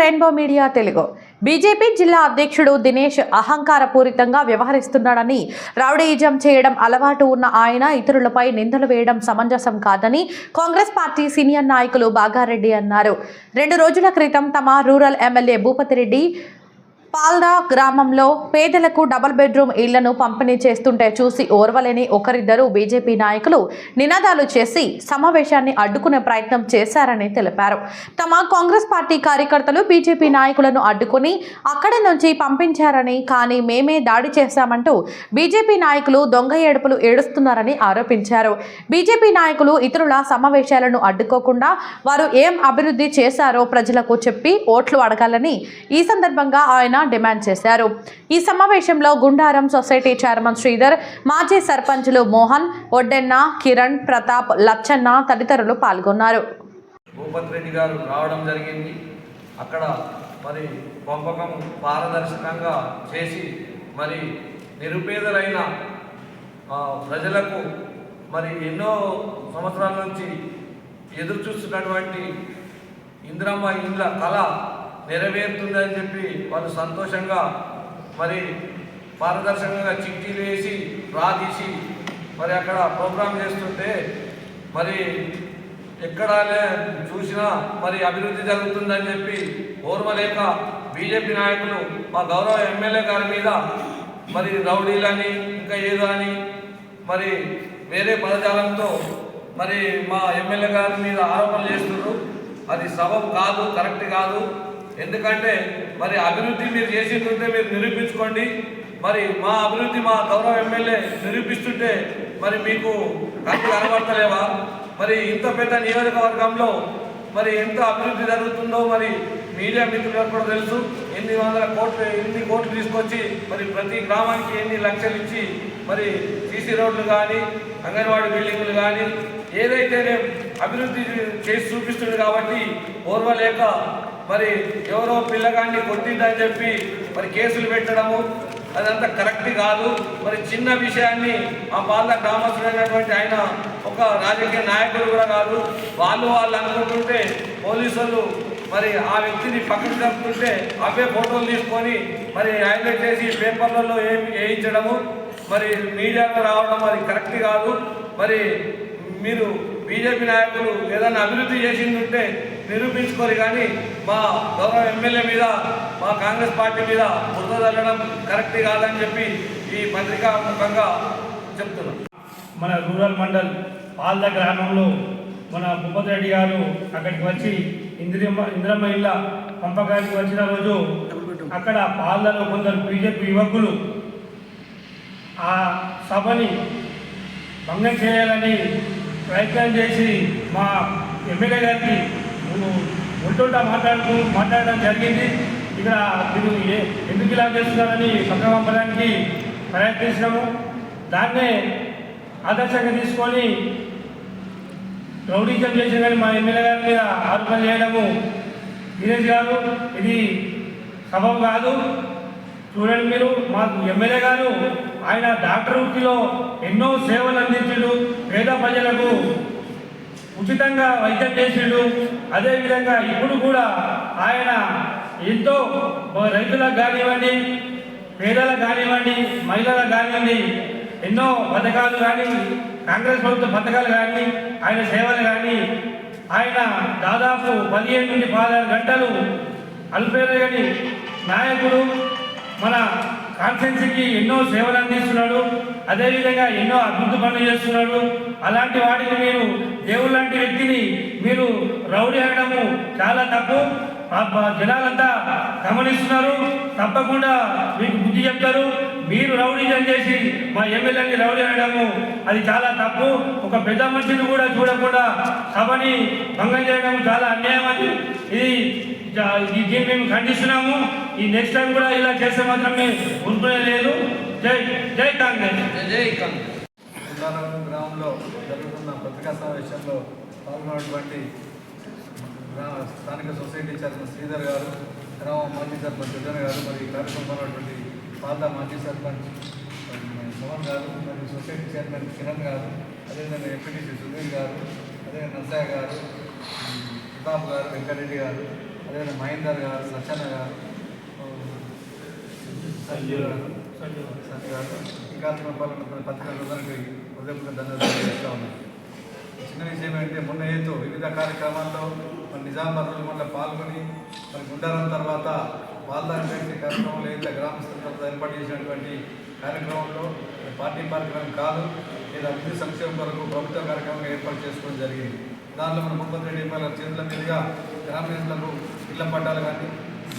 Rainbow media Telugu. BJP జిల్లా అధ్యక్షుడు Dinesh అహంకారపూరితంగా వ్యవహరిస్తున్నాడని rowdyism చేయడం అలవాటు ఉన్న ఆయన ఇతరులపై నిందలు వేయడం సమంజసం కాదని కాంగ్రెస్ పార్టీ సీనియర్ నాయకులు బాగారెడ్డి అన్నారు. రెండు రోజుల క్రితం తమ రూరల్ ఎమ్మెల్యే భూపతిరెడ్డి పాల్దా గ్రామంలో పేదలకు డబుల్ బెడ్రూమ్ ఇళ్ళను పంపిణీ చేస్తుంటే చూసి ఓర్వలేని ఒకరిద్దరు బీజేపీ నాయకులు నినాదాలు చేసి సమావేశాన్ని అడ్డుకునే ప్రయత్నం చేశారని తెలిపారు. తమ కాంగ్రెస్ పార్టీ కార్యకర్తలు బీజేపీ నాయకులను అడ్డుకుని అక్కడి నుంచి పంపించారని కానీ మేమే దాడి చేశామంటూ బీజేపీ నాయకులు దొంగ ఏడుపులు ఏడుస్తున్నారని ఆరోపించారు. బీజేపీ నాయకులు ఇతరుల సమావేశాలను అడ్డుకోకుండా వారు ఏం అభివృద్ధి చేశారో ప్రజలకు చెప్పి ఓట్లు అడగాలని ఈ సందర్భంగా ఆయన డిమాండ్ చేశారు. ఈ సమావేశంలో గుండారం సొసైటీ చైర్మన్ శ్రీధర్ మాజీ సర్పంచ్లు మోహన్ ఒడ్డెన్న కిరణ్ ప్రతాప్ లచ్చన్న తదితరులు పాల్గొన్నారు. భూపత్ రెడ్డి గారు రావడం జరిగింది. అక్కడ మరి పంపకం పారదర్శకంగా చేసి మరి నిరుపేదలైన ప్రజలకు మరి ఎన్నో సంవత్సరాల నుంచి ఎదురు చూస్తున్నటువంటి ఇందిరమ్మ ఇండ్ల కళ నెరవేరుతుందని చెప్పి వాళ్ళు సంతోషంగా మరి పారదర్శకంగా చిట్టీలు వేసి రాదీసి మరి అక్కడ ప్రోగ్రాం చేస్తుంటే మరి ఎక్కడానే చూసినా మరి అభివృద్ధి జరుగుతుందని చెప్పి ఓర్వలేక బీజేపీ నాయకులు మా గౌరవ ఎమ్మెల్యే గారి మీద మరి రౌడీలని ఇంకా ఏదో అని మరి వేరే పదజాలంతో మరి మా ఎమ్మెల్యే గారి మీద ఆరోపణలు చేస్తున్నారు అది సబబు కాదు కరెక్ట్ కాదు. ఎందుకంటే మరి అభివృద్ధి మీరు చేసిందంటే మీరు నిరూపించుకోండి. మరి మా అభివృద్ధి మా గౌరవ ఎమ్మెల్యే నిరూపిస్తుంటే మరి మీకు కళ్ళు కనబడతలేవా? మరి ఇంత పెద్ద నియోజకవర్గంలో మరి ఎంత అభివృద్ధి జరుగుతుందో మరి మీడియా మిత్రులకు కూడా తెలుసు. ఎన్ని వందల కోట్లు ఎన్ని కోట్లు తీసుకొచ్చి మరి ప్రతి గ్రామానికి ఎన్ని లక్షలు ఇచ్చి మరి సీసీ రోడ్లు కానీ అంగన్వాడీ బిల్డింగులు కానీ ఏదైతే అభివృద్ధి చేసి చూపిస్తుంది కాబట్టి ఓర్వలేక మరి ఎవరో పిల్లగాన్ని కొట్టిందని చెప్పి మరి కేసులు పెట్టడము అదంతా కరెక్ట్ కాదు. మరి చిన్న విషయాన్ని ఆ బాల గ్రామస్తుడైనటువంటి ఆయన ఒక రాజకీయ నాయకుడు కూడా కాదు. వాళ్ళు వాళ్ళు అనుకుంటుంటే పోలీసులు మరి ఆ వ్యక్తిని పక్కన జరుపుతుంటే అవే ఫోటోలు తీసుకొని మరి హైలైట్ చేసి పేపర్లలో ఏం వేయించడము. మరి మీడియాలో రావడం అది కరెక్ట్ కాదు. మరి మీరు బీజేపీ నాయకులు ఏదైనా అభివృద్ధి చేసింది ఉంటే నిరూపించుకోరు కానీ మా గౌరవ ఎమ్మెల్యే మీద మా కాంగ్రెస్ పార్టీ మీద బురద చల్లడం కరెక్ట్ కాదని చెప్పి ఈ పత్రికా ముఖంగా చెప్తున్నాం. మన రూరల్ మండల్ పాల్ద గ్రామంలో మన భూపతి రెడ్డి గారు అక్కడికి వచ్చి ఇందిరమ్మ ఇందిరమ్మ ఇళ్ళ పంపకానికి వచ్చిన రోజు అక్కడ పాల్దలో కొందరు బీజేపీ యువకులు ఆ సభని భంగం చేయాలని ప్రయత్నం చేసి మా ఎమ్మెల్యే గారికి ఉంటుంటా మాట్లాడుతూ మాట్లాడడం జరిగింది. ఇక్కడ మీరు ఏ ఎందుకు ఇలా చేస్తున్నారని పక్కన పంపడానికి ప్రయత్నించినాము దాన్నే ఆదర్శంగా తీసుకొని రౌడీజం చేసిన కానీ మా ఎమ్మెల్యే గారి మీద ఆరోపణ చేయడము. దినేష్ గారు ఇది సబబు కాదు. చూడండి మీరు మా ఎమ్మెల్యే గారు ఆయన డాక్టర్ వృత్తిలో ఎన్నో సేవలు అందించాడు. పేద ప్రజలకు ఉచితంగా వైద్యం చేసిండు. అదేవిధంగా ఇప్పుడు కూడా ఆయన ఎంతో రైతులకు కానివ్వండి పేదలకు కానివ్వండి మహిళలకు కానివ్వండి ఎన్నో పథకాలు కానీ కాంగ్రెస్ ప్రభుత్వ పథకాలు కానీ ఆయన సేవలు కానీ ఆయన దాదాపు పదిహేను నుండి పదహారు గంటలు అల్పేరగని నాయకుడు మన కాన్ఫరెన్స్కి ఎన్నో సేవలు అందిస్తున్నాడు అదేవిధంగా ఎన్నో అద్భుత పనులు చేస్తున్నాడు. అలాంటి వాటిని మీరు దేవుడు లాంటి వ్యక్తిని మీరు రౌడీ అనడము చాలా తప్పు. ఆ జనాలంతా గమనిస్తున్నారు. తప్పకుండా మీకు బుద్ధి చెప్తారు. మీరు రౌడీజం చేసి మా ఎమ్మెల్యేని రౌడీ అనడము అది చాలా తప్పు. ఒక పెద్ద మనిషిని కూడా చూడకుండా సభని భంగం చేయడం చాలా అన్యాయం అది. ఇది దీన్ని మేము ఖండిస్తున్నాము. ఈ నెక్స్ట్ టైం కూడా ఇలా చేస్తే మాత్రం మేము ఊరుకునే లేదు. జై జై కాంగ్రెస్. జై కాంగ్రెస్. గ్రామంలో జరుగుతున్న పత్రికా సమావేశంలో పాల్గొన్నటువంటి గ్రామ స్థానిక సొసైటీ చైర్మన్ శ్రీధర్ గారు గ్రామ మాజీ సర్పంచ్ సుజన్ గారు మరియు ఈ కార్యక్రమంలో పాత మాజీ సర్పంచ్ మోహన్ గారు మరియు సొసైటీ చైర్మన్ కిరణ్ గారు అదేవిధంగా ఎంపీటీసీ సుధీర్ గారు అదే నర్సయ్య గారు ప్రతాప్ గారు వెంకటరెడ్డి గారు అదే మహేందర్ గారు సచన గారు సంజీవ్ గారు సంజయ్ గారు ధన్యవాదాలు చేస్తూ ఉన్నాను. చిన్న విషయం ఏంటంటే మొన్న ఏదో వివిధ కార్యక్రమాల్లో మరి నిజామాబాద్ రోజుల పాల్గొని మరి గుండారం తర్వాత పాల్దారి కార్యక్రమం కార్యక్రమంలో ఏదైతే గ్రామస్తులతో ఏర్పాటు చేసినటువంటి కార్యక్రమంలో పార్టీ కార్యక్రమం కాదు లేదా అభివృద్ధి సంక్షేమం కొరకు ప్రభుత్వ కార్యక్రమం ఏర్పాటు చేసుకోవడం జరిగింది. దానిలో మన ముప్పై రెండు రూపాయల చేతుల మీదుగా గ్రామీణులకు ఇళ్ళ పట్టాలు కానీ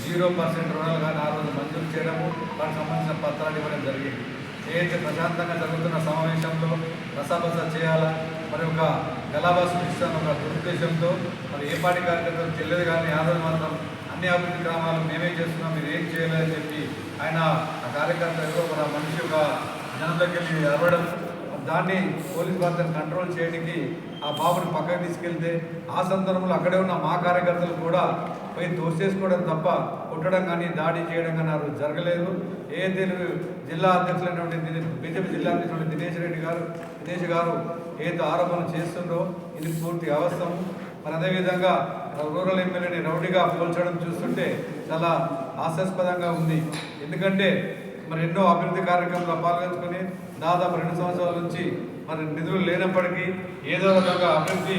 జీరో పర్సెంట్ రుణాలు కానీ ఆ రోజు మంజూరు చేయడము వాటికి సంబంధించిన పత్రాలు ఇవ్వడం జరిగింది. ఏదైతే ప్రశాంతంగా జరుగుతున్న సమావేశంలో రసాబస చేయాలా మరి ఒక గలాబాసు ఇస్తాను ఒక దురుద్దేశంతో మరి ఏ పార్టీ కార్యకర్తలు తెలియదు కానీ ఆ మాత్రం అన్ని అభివృద్ధి గ్రామాలు మేమే చేస్తున్నాం మీరు ఏం చేయలేదని చెప్పి ఆయన ఆ కార్యకర్త ఎవరో ఒక మనిషి ఒక జనంలోకి వెళ్ళి అరవడం దాన్ని పోలీస్ వార్తను కంట్రోల్ చేయడానికి ఆ బాబుని పక్కకు తీసుకెళ్తే ఆ సందర్భంలో అక్కడే ఉన్న మా కార్యకర్తలు కూడా పోయి తోసేసుకోవడం తప్ప కొట్టడం కానీ దాడి చేయడం కానీ ఆ రోజు జరగలేదు. ఏదైతే జిల్లా అధ్యక్షులైనటువంటి బీజేపీ జిల్లా అధ్యక్షుడు దినేష్ రెడ్డి గారు దినేష్ గారు ఏదో ఆరోపణలు చేస్తుండో ఇది పూర్తి అవసరం మరి అదేవిధంగా రూరల్ ఎమ్మెల్యేని రౌడీగా పోల్చడం చూస్తుంటే చాలా హాస్యాస్పదంగా ఉంది. ఎందుకంటే మరి ఎన్నో అభివృద్ధి కార్యక్రమంలో పాల్గొంచుకొని దాదాపు రెండు సంవత్సరాల నుంచి మరి నిధులు లేనప్పటికీ ఏదో రకంగా అభివృద్ధి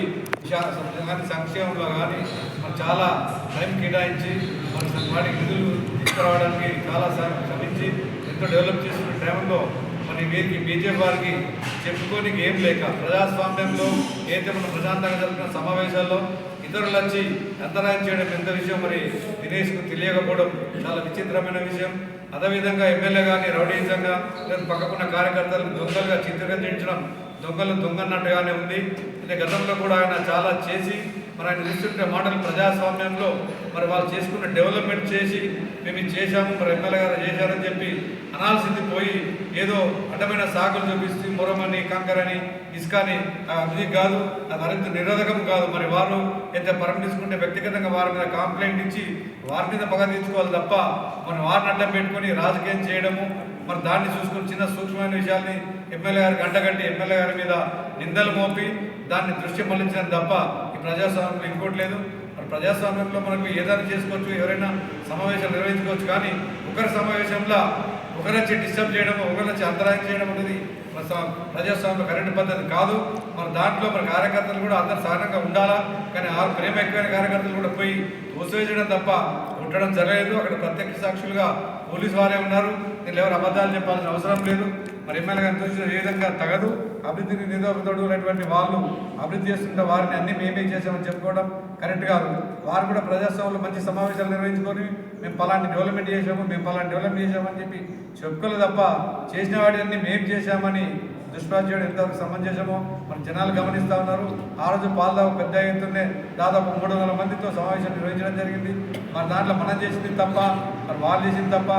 కానీ సంక్షేమంలో కానీ మరి చాలా టైం కేటాయించి మరి వాటికి నిధులు తీసుకురావడానికి చాలా శ్రమించి ఎంతో డెవలప్ చేస్తున్న టైంలో మరి వీరికి బీజేపీ వారికి చెప్పుకోనికి ఏం లేక ప్రజాస్వామ్యంలో ఏదైతే మన ప్రశాంతంగా జరుగుతున్న సమావేశాల్లో ఇతరులు వచ్చి అంతరాయం చేయడం ఎంత విషయం మరి దినేష్కు తెలియకపోవడం చాలా విచిత్రమైన విషయం. అదేవిధంగా ఎమ్మెల్యే కానీ రౌడీజంగా లేదా పక్కకున్న కార్యకర్తలు దొంగలుగా చిత్రీకరించడం దొంగలు దొంగన్నట్టుగానే ఉంది. అంటే గతంలో కూడా ఆయన చాలా చేసి మరి ఆయన చూస్తుంటే మాటలు ప్రజాస్వామ్యంలో మరి వాళ్ళు చేసుకున్న డెవలప్మెంట్ చేసి మేము ఇది చేశాము మరి ఎమ్మెల్యే గారు చేశారని చెప్పి అనాల్సింది పోయి ఏదో అడ్డమైన సాకులు చూపిస్తూ మొరమని కంకరని ఇసుకని అది కాదు అది మరింత నిరోధకం కాదు. మరి వారు ఎంత పరం తీసుకుంటే వ్యక్తిగతంగా వారి మీద కంప్లైంట్ ఇచ్చి వారి మీద పగ తీర్చుకోవాలి తప్ప మరి వారిని అడ్డం పెట్టుకొని రాజకీయం చేయడము మరి దాన్ని చూసుకుని చిన్న సూక్ష్మమైన విషయాల్ని ఎమ్మెల్యే గారికి అంటగట్టి ఎమ్మెల్యే గారి మీద నిందలు మోపి దాన్ని దృష్టి మళ్ళించడం తప్ప ప్రజాస్వామ్యంలో ఇంకోటి లేదు. మరి ప్రజాస్వామ్యంలో మనకు ఏదైనా చేసుకోవచ్చు ఎవరైనా సమావేశాలు నిర్వహించుకోవచ్చు. కానీ ఒకరి సమావేశంలో ఒకరిచ్చి డిస్టర్బ్ చేయడం ఒకరు అంతరాయం చేయడం అనేది మన స- ప్రజాస్వామ్యంలో కరెంట్ పద్ధతి కాదు. మరి దాంట్లో మన కార్యకర్తలు కూడా అందరు సహనంగా ఉండాలా? కానీ ఆ ప్రేమ ఎక్కువైన కార్యకర్తలు కూడా పోయి తోసివేయడం తప్ప ఉండడం జరగలేదు. అక్కడ ప్రత్యక్ష సాక్షులుగా పోలీసు వారే ఉన్నారు. దీనిలో ఎవరు అబద్ధాలు చెప్పాల్సిన అవసరం లేదు. మరి ఎమ్మెల్యే గారిని చూసిన ఏ విధంగా తగదు? అభివృద్ధిని నిరోధకుడైనటువంటి వాళ్ళు అభివృద్ధి చేస్తుంటే వారిని అన్ని మేమే చేసామని చెప్పుకోవడం కరెక్ట్ కాదు. వారు కూడా ప్రజాస్వామ్యంలో మంచి సమావేశాలు నిర్వహించుకొని మేము పలాంటి డెవలప్మెంట్ చేసాము మేము పలాంటి డెవలప్మెంట్ చేసామని చెప్పి చెప్పుకోలేదు తప్ప చేసిన వాటిని మేము చేశామని దుష్ప్రచారం చేయడం ఎంతవరకు సమంజసమో మన జనాలు గమనిస్తూ ఉన్నారు. ఆ రోజు పాలదావు పెద్ద ఎత్తునే దాదాపు మూడు వందల మందితో సమావేశం నిర్వహించడం జరిగింది. మరి దాంట్లో మనం చేసింది తప్ప మరి వాళ్ళు చేసింది తప్ప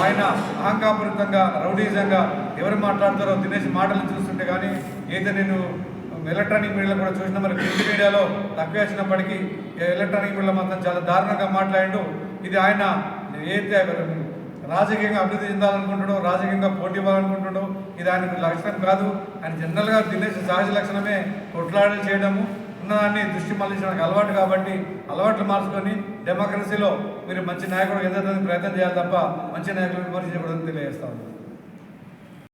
ఆయన అహంకాపూరితంగా రౌడీజంగా ఎవరు మాట్లాడతారో దినేష్ మాటలు చూస్తుంటే కానీ ఏదో నేను ఎలక్ట్రానిక్ మీడియాలో కూడా చూసిన మరి ప్రింట్ మీడియాలో తక్కువ వేసినప్పటికీ ఎలక్ట్రానిక్ మీడియాలో మాత్రం చాలా దారుణంగా మాట్లాడు ఇది ఆయన ఏదైతే రాజకీయంగా అభివృద్ధి చెందాలనుకుంటాడో రాజకీయంగా పోటీ ఇవ్వాలనుకుంటాడో ఇది ఆయన లక్షణం కాదు. ఆయన జనరల్గా దినేష్ సహజ లక్షణమే కొట్లాడలు చేయడము ఉన్నదాన్ని దృష్టి మళ్ళించడానికి అలవాటు కాబట్టి అలవాట్లు మార్చుకొని డెమోక్రసీలో మీరు మంచి నాయకుడు ఎదుర్కొని ప్రయత్నం చేయాలి తప్ప మంచి నాయకులను విమర్శించకూడదని తెలియజేస్తా ఉన్నాను.